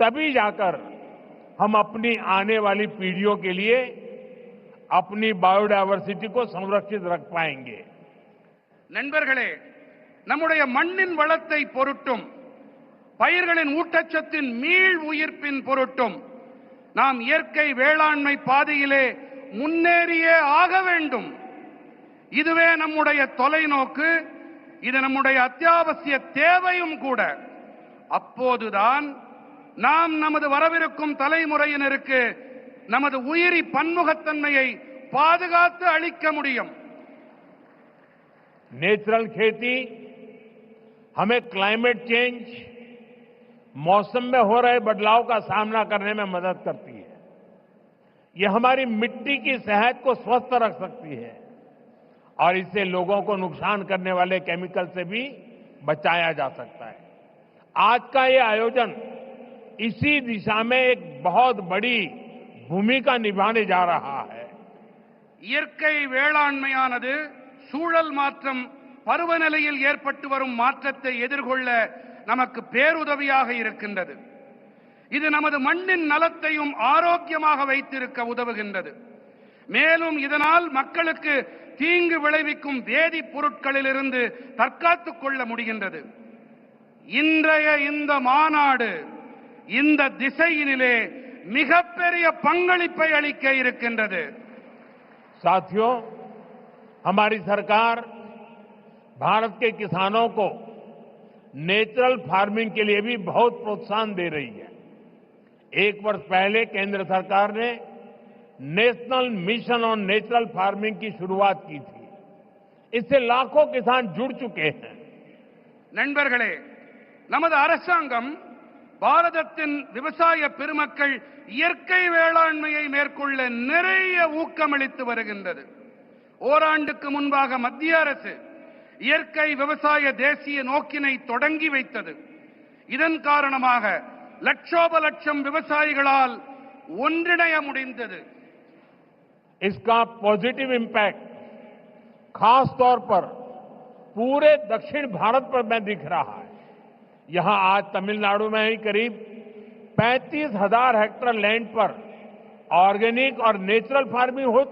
तभी जाकर हम अपनी आने वाली पीढ़ियों के लिए अपनी बायोडायवर्सिटी को संरक्षित रख पाएंगे நண்பர்களே நம்முடைய மண்ணின் வளத்தை பொருட்டும் பயிர்களின் ஊட்டச்சத்தின் மீள் உயிர்ப்பின் பொருட்டும் நாம் இயற்கை வேளாண்மை பாதையிலே முன்னேறியே ஆக வேண்டும் இதுவே நம்முடைய தொலைநோக்கு இது நம்முடைய அத்தியாவசிய தேவையும் கூட அப்போதுதான் நாம் நமது வரவிருக்கும் தலைமுறையினருக்கு நமது உயிரி பன்முகத்தன்மையை பாதுகாத்து அளிக்க முடியும் नेचुरल खेती हमें क्लाइमेट चेंज मौसम में हो रहे बदलाव का सामना करने में मदद करती है ये हमारी मिट्टी की सेहत को स्वस्थ रख सकती है और इससे लोगों को नुकसान करने वाले केमिकल से भी बचाया जा सकता है आज का ये आयोजन इसी दिशा में एक बहुत बड़ी भूमिका निभाने जा रहा है இயற்கை வேளாண்மையானது சூழல் மாற்றம் பருவநிலையில் ஏற்பட்டு வரும் மாற்றத்தை எதிர்கொள்ள நமக்கு பேருதவியாக இருக்கின்றது இது நமது மண்ணின் நலத்தையும் ஆரோக்கியமாக வைத்திருக்க உதவுகின்றது மேலும் இதனால் மக்களுக்கு தீங்கு விளைவிக்கும் வேதிப் பொருட்களிலிருந்து தற்காத்துக் கொள்ள முடிகின்றது இன்றைய இந்த மாநாடு இந்த திசையினிலே மிகப்பெரிய பங்களிப்பை அளிக்க இருக்கின்றது साथियों हमारी सरकार भारत के किसानों को नेचुरल फार्मिंग के लिए भी बहुत प्रोत्साहन दे रही है एक वर्ष पहले केंद्र सरकार ने national mission on natural farming की शुरुआत की थी इससे लाखों किसान जुड़ चुके हैं நண்பர்களே நமது அரசாங்கம் பாரதத்தின் விவசாய பெருமக்கள் இயற்கை வேளாண்மையை மேற்கொள்ள நிறைய ஊக்கமளித்து வருகின்றது ஓராண்டுக்கு முன்பாக மத்திய அரசு இயற்கை விவசாய தேசிய நோக்கினை தொடங்கி வைத்தது இதன் காரணமாக லட்சோப லட்சம் விவசாயிகளால் ஒன்றிணைய முடிந்தது इसका पॉजिटिव इम्पैक्ट खास तौर पर पूरे दक्षिण भारत पर में दिख रहा है यहाँ आज तमिलनाडु में ही करीब पैंतीस हज़ार हेक्टेयर लैंड पर ऑर्गेनिक और नेचुरल फ़ार्मिंग हो